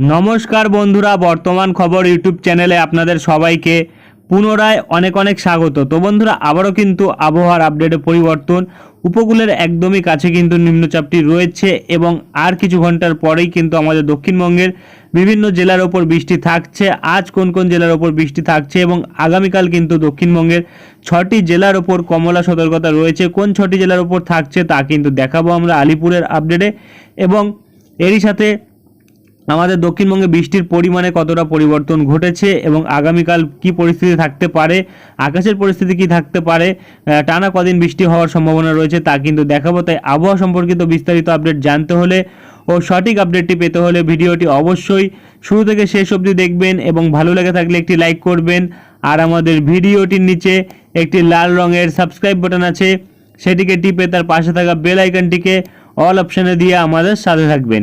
নমস্কার বন্ধুরা, বর্তমান খবর ইউটিউব চ্যানেলে আপনাদের সবাইকে পুনরায় অনেক অনেক স্বাগত। তো বন্ধুরা, আবারও কিন্তু আবহাওয়ার আপডেটে পরিবর্তন। উপকূলের একদমই কাছে কিন্তু নিম্নচাপটি রয়েছে এবং আর কিছু ঘণ্টার পরেই কিন্তু আমাদের দক্ষিণবঙ্গের বিভিন্ন জেলার ওপর বৃষ্টি থাকছে। আজ কোন কোন জেলার ওপর বৃষ্টি থাকছে এবং আগামীকাল কিন্তু দক্ষিণবঙ্গের ছটি জেলার ওপর কমলা সতর্কতা রয়েছে। কোন ছটি জেলার ওপর থাকছে তা কিন্তু দেখাবো আমরা আলিপুরের আপডেটে এবং এরই সাথে আমাদের দক্ষিণবঙ্গে বৃষ্টির পরিমাণে কতটা পরিবর্তন ঘটেছে এবং আগামীকাল কি পরিস্থিতি থাকতে পারে, আকাশের পরিস্থিতি কি থাকতে পারে টানা কদিন বৃষ্টি হওয়ার সম্ভাবনা রয়েছে তা কিন্তু দেখাবো। তাই আবহাওয়া সম্পর্কিত বিস্তারিত আপডেট জানতে হলে ও সঠিক আপডেটটি পেতে হলে ভিডিওটি অবশ্যই শুরু থেকে শেষ অবধি দেখবেন এবং ভালো লেগে থাকলে একটি লাইক করবেন। আর আমাদের ভিডিওটির নিচে একটি লাল রঙের সাবস্ক্রাইব বাটন আছে, সেটিকে টিপে তার পাশে থাকা বেল আইকনটিকে অল অপশানে দিয়ে আমাদের সাথে থাকবেন।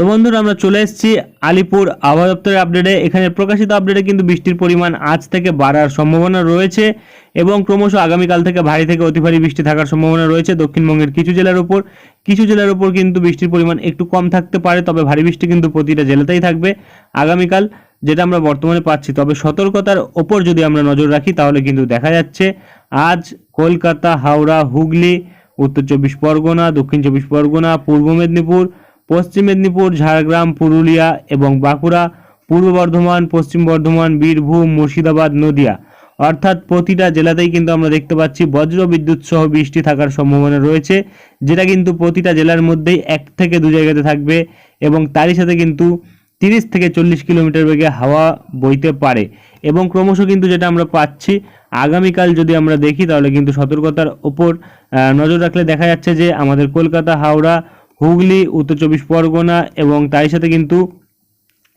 তো বন্ধুরা, আমরা চলে এসেছি আলিপুর আবহাওয়া দপ্তরের আপডেটে এখানে প্রকাশিত আপডেটে কিন্তু বৃষ্টির পরিমাণ আজ থেকে বাড়ার সম্ভাবনা রয়েছে এবং ক্রমশ আগামীকাল থেকে ভারী থেকে অতি ভারী বৃষ্টি থাকার সম্ভাবনা রয়েছে দক্ষিণবঙ্গের কিছু জেলার উপর। কিছু জেলার উপর কিন্তু বৃষ্টির পরিমাণ একটু কম থাকতে পারে, তবে ভারী বৃষ্টি কিন্তু প্রতিটা জেলাতেই থাকবে আগামীকাল, যেটা আমরা বর্তমানে পাচ্ছি। তবে সতর্কতার ওপর যদি আমরা নজর রাখি, তাহলে কিন্তু দেখা যাচ্ছে আজ কলকাতা, হাওড়া, হুগলি, উত্তর চব্বিশ পরগনা, দক্ষিণ চব্বিশ পরগনা, পূর্ব মেদিনীপুর পশ্চিম মেদিনীপুর, ঝাড়গ্রাম, পুরুলিয়া এবং বাঁকুড়া, পূর্ব বর্ধমান, পশ্চিম বর্ধমান, বীরভূম, মুর্শিদাবাদ, নদিয়া। অর্থাৎ প্রতিটা জেলাতেই কিন্তু আমরা দেখতে পাচ্ছি বজ্র বিদ্যুৎ সহ বৃষ্টি থাকার সম্ভাবনা রয়েছে, যেটা কিন্তু প্রতিটা জেলার মধ্যেই এক থেকে দু জায়গাতে থাকবে এবং তারই সাথে কিন্তু তিরিশ থেকে চল্লিশ কিলোমিটার বেগে হাওয়া বইতে পারে। এবং ক্রমশ কিন্তু যেটা আমরা পাচ্ছি, আগামীকাল যদি আমরা দেখি তাহলে কিন্তু সতর্কতার ওপর নজর রাখলে দেখা যাচ্ছে যে আমাদের কলকাতা, হাওড়া হুগলি, উত্তর চব্বিশ পরগনা এবং তারই সাথে কিন্তু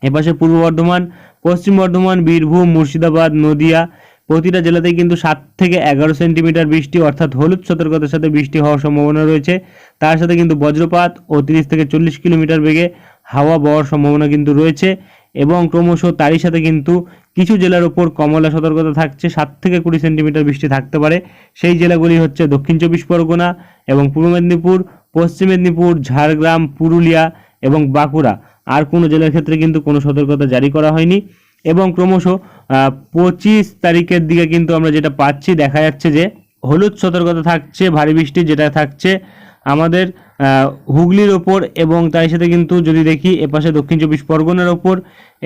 এপাশে পূর্ব বর্ধমান, পশ্চিম বর্ধমান, বীরভূম, মুর্শিদাবাদ, নদিয়া প্রতিটা জেলাতেই কিন্তু সাত থেকে এগারো সেন্টিমিটার বৃষ্টি অর্থাৎ হলুদ সতর্কতার সাথে বৃষ্টি হওয়ার সম্ভাবনা রয়েছে। তার সাথে কিন্তু বজ্রপাত ও তিরিশ থেকে চল্লিশ কিলোমিটার বেগে হাওয়া বওয়ার সম্ভাবনা কিন্তু রয়েছে এবং ক্রমশ তারই সাথে কিন্তু কিছু জেলার ওপর কমলা সতর্কতা থাকছে, সাত থেকে কুড়ি সেন্টিমিটার বৃষ্টি থাকতে পারে। সেই জেলাগুলি হচ্ছে দক্ষিণ চব্বিশ পরগনা এবং পূর্ব মেদিনীপুর পশ্চিম মেদিনীপুর, ঝাড়গ্রাম, পুরুলিয়া এবং বাঁকুড়া। আর কোনো জেলার ক্ষেত্রে কিন্তু কোনো সতর্কতা জারি করা হয়নি। এবং ক্রমশ পঁচিশ তারিখের দিকে কিন্তু আমরা যেটা পাচ্ছি, দেখা যাচ্ছে যে হলুদ সতর্কতা থাকছে, ভারী বৃষ্টি যেটা থাকছে আমাদের হুগলির ওপর এবং তার সাথে কিন্তু যদি দেখি এপাশে দক্ষিণ চব্বিশ পরগনার ওপর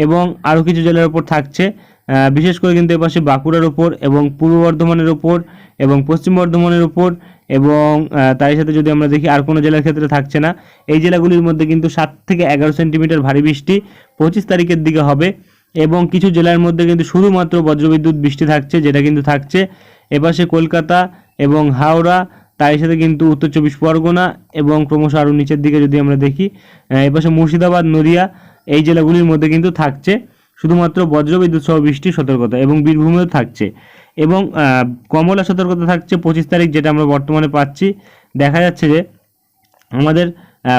এবং আরও কিছু জেলার ওপর থাকছে বিশেষ করে কিন্তু এপাশে বাঁকুড়ার ওপর এবং পূর্ব বর্ধমানের ওপর এবং পশ্চিম বর্ধমানের ওপর এবং তারই সাথে যদি আমরা দেখি আর কোনো জেলার ক্ষেত্রে থাকছে না। এই জেলাগুলির মধ্যে কিন্তু সাত থেকে এগারো সেন্টিমিটার ভারী বৃষ্টি পঁচিশ তারিখের দিকে হবে এবং কিছু জেলার মধ্যে কিন্তু শুধুমাত্র বজ্রবিদ্যুৎ বৃষ্টি থাকছে, যেটা কিন্তু থাকছে এপাশে কলকাতা এবং হাওড়া তার সাথে কিন্তু উত্তর চব্বিশ পরগনা এবং ক্রমশ আরও নিচের দিকে যদি আমরা দেখি এপাশে মুর্শিদাবাদ, নদিয়া, এই জেলাগুলির মধ্যে কিন্তু থাকছে। শুধুমাত্র বজ্রবিদ্যুৎ সহ বৃষ্টির সতর্কতা এবং বীরভূমেও থাকছে। এবং কমলা সতর্কতা থাকছে পঁচিশ তারিখ, যেটা আমরা বর্তমানে পাচ্ছি। দেখা যাচ্ছে যে আমাদের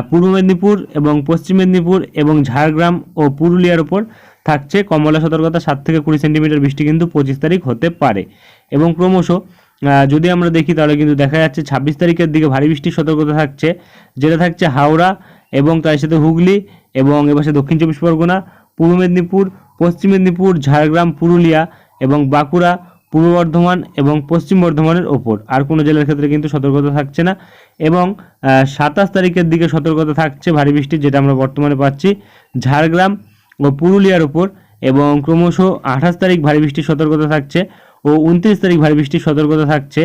পূর্ব মেদিনীপুর এবং পশ্চিম মেদিনীপুর এবং ঝাড়গ্রাম ও পুরুলিয়ার ওপর থাকছে কমলা সতর্কতা। সাত থেকে কুড়ি সেন্টিমিটার বৃষ্টি কিন্তু পঁচিশ তারিখ হতে পারে। এবং ক্রমশ যদি আমরা দেখি তাহলে কিন্তু দেখা যাচ্ছে ছাব্বিশ তারিখের দিকে ভারী বৃষ্টির সতর্কতা থাকছে, যেটা থাকছে হাওড়া এবং তার সাথে হুগলি এবং এপাশে দক্ষিণ চব্বিশ পরগনা, পূর্ব মেদিনীপুর পশ্চিম মেদিনীপুর, ঝাড়গ্রাম, পুরুলিয়া এবং বাঁকুড়া, পূর্ব বর্ধমান এবং পশ্চিম বর্ধমানের ওপর। আর কোনো জেলার ক্ষেত্রে কিন্তু সতর্কতা থাকছে না এবং সাতাশ তারিখের দিকে সতর্কতা থাকছে ভারী বৃষ্টি যেটা আমরা বর্তমানে পাচ্ছি ঝাড়গ্রাম ও পুরুলিয়ার ওপর এবং ক্রমশ আঠাশ তারিখ ভারী বৃষ্টির সতর্কতা থাকছে ও উনত্রিশ তারিখ ভারী বৃষ্টির সতর্কতা থাকছে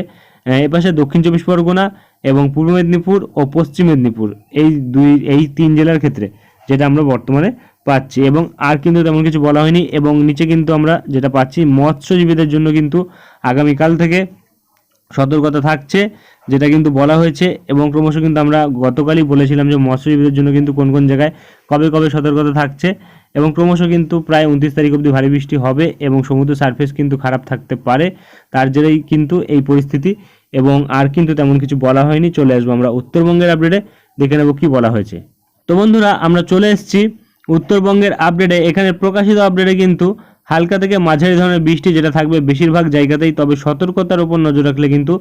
এপাশে দক্ষিণ চব্বিশ পরগনা এবং পূর্ব মেদিনীপুর ও পশ্চিম মেদিনীপুর। এই দুই, এই তিন জেলার ক্ষেত্রে যেটা আমরা বর্তমানে পাচ্ছি এবং আর কিন্তু তেমন কিছু বলা হয়নি এবং নিচে কিন্তু আমরা যেটা পাচ্ছি, মৎস্যজীবীদের জন্য কিন্তু আগামীকাল থেকে সতর্কতা থাকছে, যেটা কিন্তু বলা হয়েছে এবং ক্রমশ কিন্তু আমরা গতকালই বলেছিলাম যে মৎস্যজীবীদের জন্য কিন্তু কোন কোন জায়গায় কবে কবে সতর্কতা থাকছে এবং ক্রমশ কিন্তু প্রায় উনত্রিশ তারিখ অবধি ভারী বৃষ্টি হবে এবং সমুদ্র সারফেস কিন্তু খারাপ থাকতে পারে, তার জেরেই কিন্তু এই পরিস্থিতি এবং আর কিন্তু তেমন কিছু বলা হয়নি। চলে আসব আমরা উত্তরবঙ্গের আপডেটে দেখে নেব কি বলা হয়েছে। তো বন্ধুরা, আমরা চলে এসেছি উত্তরবঙ্গের আপডেটে, এখানে প্রকাশিত আপডেটে কিন্তু হালকা থেকে মাঝারি ধরনের বৃষ্টি যেটা থাকবে বেশিরভাগ জায়গাতেই, তবে সতর্কতার উপর নজর রাখলে কিন্তু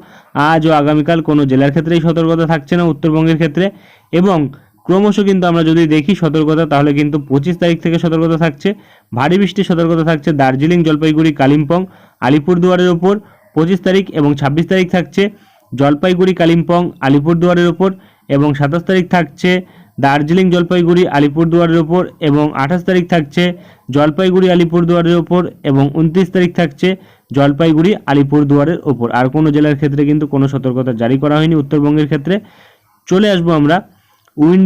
আজ ও আগামীকাল কোনো জেলার ক্ষেত্রেই সতর্কতা থাকছে না উত্তরবঙ্গের ক্ষেত্রে। এবং ক্রমশ কিন্তু আমরা যদি দেখি সতর্কতা, তাহলে কিন্তু পঁচিশ তারিখ থেকে সতর্কতা থাকছে, ভারী বৃষ্টির সতর্কতা থাকছে দার্জিলিং, জলপাইগুড়ি, কালিম্পং, আলিপুরদুয়ারের ওপর পঁচিশ তারিখ এবং ছাব্বিশ তারিখ থাকছে, জলপাইগুড়ি, কালিম্পং, আলিপুরদুয়ারের ওপর এবং সাতাশ তারিখ থাকছে দার্জিলিং জলপাইগুড়ি আলিপুরদুয়ারের ওপর এবং আঠাশ তারিখ থাকছে জলপাইগুড়ি আলিপুরদুয়ারের ওপর এবং উনত্রিশ তারিখ থাকছে জলপাইগুড়ি আলিপুরদুয়ারের ওপর। আর কোনো জেলার ক্ষেত্রে কিন্তু কোনো সতর্কতা জারি করা হয়নি। উত্তরবঙ্গের ক্ষেত্রে চলে আসব আমরা উইন্ড